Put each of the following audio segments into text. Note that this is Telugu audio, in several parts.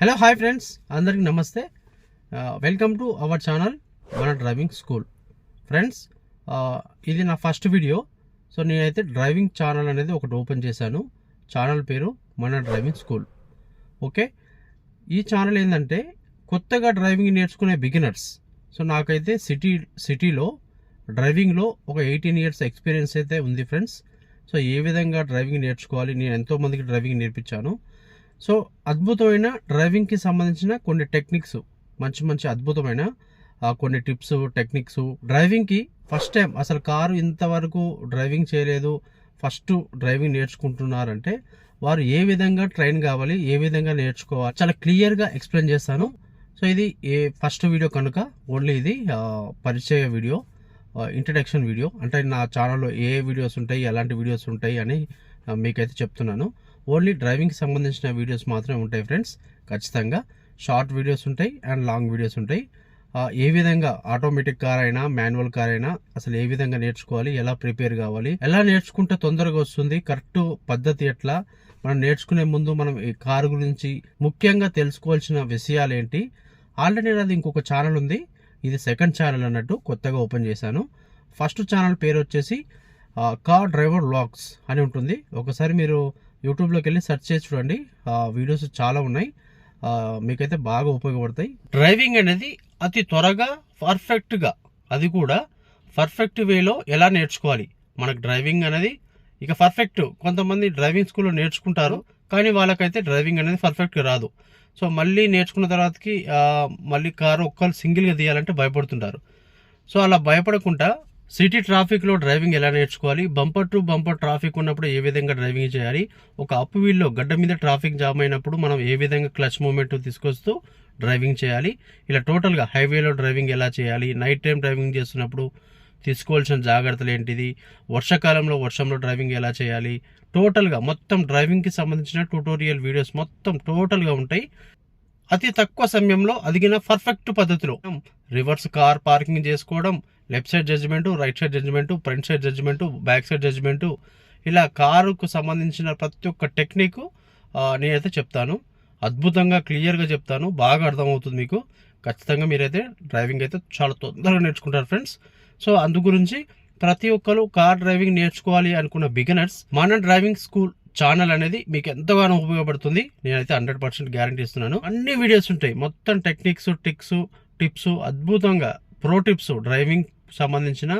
హలో హాయ్ ఫ్రెండ్స్ అందరికీ నమస్తే. వెల్కమ్ టు అవర్ ఛానల్ మన డ్రైవింగ్ స్కూల్ ఫ్రెండ్స్ ఇది నా ఫస్ట్ వీడియో సో నేనైతే డ్రైవింగ్ ఛానల్ అనేది ఒకటి ఓపెన్ చేశాను. ఛానల్ పేరు మన డ్రైవింగ్ స్కూల్ ఓకే ఈ ఛానల్ ఏంటంటే కొత్తగా డ్రైవింగ్ నేర్చుకునే బిగినర్స్ సో నాకైతే సిటీ సిటీలో డ్రైవింగ్లో ఒక ఎయిటీన్ ఇయర్స్ ఎక్స్పీరియన్స్ అయితే ఉంది ఫ్రెండ్స్ సో ఏ విధంగా డ్రైవింగ్ నేర్చుకోవాలి? నేను ఎంతో మందికి డ్రైవింగ్ నేర్పించాను. సో అద్భుతమైన డ్రైవింగ్కి సంబంధించిన కొన్ని టెక్నిక్స్ మంచి మంచి అద్భుతమైన కొన్ని టిప్స్ టెక్నిక్స్. డ్రైవింగ్కి ఫస్ట్ టైం అసలు కారు ఇంతవరకు డ్రైవింగ్ చేయలేదు ఫస్ట్ డ్రైవింగ్ నేర్చుకుంటున్నారంటే వారు ఏ విధంగా ట్రైన్ కావాలి ఏ విధంగా నేర్చుకోవాలి చాలా క్లియర్గా ఎక్స్ప్లెయిన్ చేస్తాను. సో ఇది ఏ ఫస్ట్ వీడియో కనుక ఓన్లీ ఇది పరిచయ వీడియో ఇంట్రడక్షన్ వీడియో. అంటే నా ఛానల్లో ఏ వీడియోస్ ఉంటాయి ఎలాంటి వీడియోస్ ఉంటాయి అని మీకైతే చెప్తున్నాను. ఓన్లీ డ్రైవింగ్కి సంబంధించిన వీడియోస్ మాత్రమే ఉంటాయి ఫ్రెండ్స్. ఖచ్చితంగా షార్ట్ వీడియోస్ ఉంటాయి అండ్ లాంగ్ వీడియోస్ ఉంటాయి. ఏ విధంగా ఆటోమేటిక్ కార్ అయినా మాన్యువల్ కార్ అయినా అసలు ఏ విధంగా నేర్చుకోవాలి ఎలా ప్రిపేర్ కావాలి ఎలా నేర్చుకుంటే తొందరగా వస్తుంది కరెక్ట్ పద్ధతి ఎట్లా మనం నేర్చుకునే ముందు మనం ఈ కారు గురించి ముఖ్యంగా తెలుసుకోవాల్సిన విషయాలు ఏంటి ఆల్రెడీ నాది ఇంకొక ఛానల్ ఉంది. ఇది సెకండ్ ఛానల్ అన్నట్టు కొత్తగా ఓపెన్ చేశాను. ఫస్ట్ ఛానల్ పేరు వచ్చేసి కార్ డ్రైవర్ వ్లాగ్స్ అని ఉంటుంది. ఒకసారి మీరు యూట్యూబ్లోకి వెళ్ళి సెర్చ్ చేసి చూడండి. వీడియోస్ చాలా ఉన్నాయి. మీకైతే బాగా ఉపయోగపడతాయి. డ్రైవింగ్ అనేది అతి త్వరగా పర్ఫెక్ట్గా అది కూడా పర్ఫెక్ట్ వేలో ఎలా నేర్చుకోవాలి? మనకు డ్రైవింగ్ అనేది ఇక పర్ఫెక్ట్. కొంతమంది డ్రైవింగ్ స్కూల్లో నేర్చుకుంటారు కానీ వాళ్ళకైతే డ్రైవింగ్ అనేది పర్ఫెక్ట్గా రాదు. సో మళ్ళీ నేర్చుకున్న తర్వాతకి మళ్ళీ కారు ఒక్కరు సింగిల్గా తీయాలంటే భయపడుతుంటారు. సో అలా భయపడకుండా సిటీ ట్రాఫిక్లో డ్రైవింగ్ ఎలా నేర్చుకోవాలి? బంపర్ టు బంపర్ ట్రాఫిక్ ఉన్నప్పుడు ఏ విధంగా డ్రైవింగ్ చేయాలి? ఒక అప్ వీల్లో గడ్డ మీద ట్రాఫిక్ జామ్ అయినప్పుడు మనం ఏ విధంగా క్లచ్ మూమెంట్ తీసుకొస్తూ డ్రైవింగ్ చేయాలి? ఇలా టోటల్గా హైవేలో డ్రైవింగ్ ఎలా చేయాలి? నైట్ టైం డ్రైవింగ్ చేస్తున్నప్పుడు తీసుకోవాల్సిన జాగ్రత్తలు ఏంటిది? వర్షాకాలంలో వర్షంలో డ్రైవింగ్ ఎలా చేయాలి? టోటల్గా మొత్తం డ్రైవింగ్కి సంబంధించిన ట్యూటోరియల్ వీడియోస్ మొత్తం టోటల్గా ఉంటాయి. అతి తక్కువ సమయంలో అదిగిన పర్ఫెక్ట్ పద్ధతిలో రివర్స్ కార్ పార్కింగ్ చేసుకోవడం left side judgement right side judgement front side judgement back side judgement. ఇలా కారుకు సంబంధించిన ప్రతి ఒక్క టెక్నిక్ నేనైతే చెప్తాను. అద్భుతంగా క్లియర్గా చెప్తాను. బాగా అర్థమవుతుంది మీకు. ఖచ్చితంగా మీరైతే డ్రైవింగ్ అయితే చాలా తొందరగా నేర్చుకుంటారు ఫ్రెండ్స్. సో అందు గురించి ప్రతి ఒక్కరు కార్ డ్రైవింగ్ నేర్చుకోవాలి అనుకున్న బిగినర్స్ మన డ్రైవింగ్ స్కూల్ ఛానల్ అనేది మీకు ఎంతగానో ఉపయోగపడుతుంది. నేనైతే హండ్రెడ్ పర్సెంట్ గ్యారంటీ ఇస్తున్నాను. అన్ని వీడియోస్ ఉంటాయి. మొత్తం టెక్నిక్స్ టిక్స్ టిప్స్ అద్భుతంగా ప్రో టిప్స్ డ్రైవింగ్ సంబంధించిన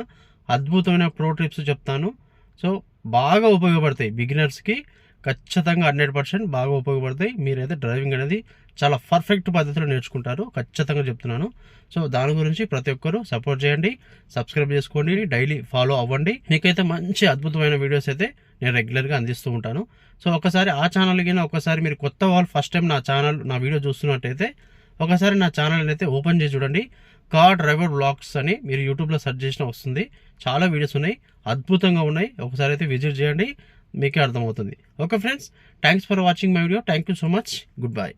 అద్భుతమైన ప్రో టిప్స్ చెప్తాను. సో బాగా ఉపయోగపడతాయి. బిగినర్స్కి ఖచ్చితంగా హండ్రెడ్ పర్సెంట్ బాగా ఉపయోగపడతాయి. మీరైతే డ్రైవింగ్ అనేది చాలా పర్ఫెక్ట్ పద్ధతిలో నేర్చుకుంటారు. ఖచ్చితంగా చెప్తున్నాను. సో దాని గురించి ప్రతి ఒక్కరూ సపోర్ట్ చేయండి. సబ్స్క్రైబ్ చేసుకోండి. డైలీ ఫాలో అవ్వండి. మీకైతే మంచి అద్భుతమైన వీడియోస్ అయితే నేను రెగ్యులర్గా అందిస్తూ ఉంటాను. సో ఒకసారి ఆ ఛానల్ కింద ఒకసారి మీరు కొత్త వాళ్ళు ఫస్ట్ టైం నా ఛానల్ నా వీడియో చూస్తున్నట్టయితే ఒకసారి నా ఛానల్ అయితే ఓపెన్ చేసి చూడండి. కార్ డ్రైవర్ బ్లాగ్స్ అని మీరు యూట్యూబ్లో సెర్చ్ చేసినా వస్తుంది. చాలా వీడియోస్ ఉన్నాయి. అద్భుతంగా ఉన్నాయి. ఒకసారి అయితే విజిట్ చేయండి. మీకే అర్థమవుతుంది. Okay friends thanks for watching my video thank you so much good bye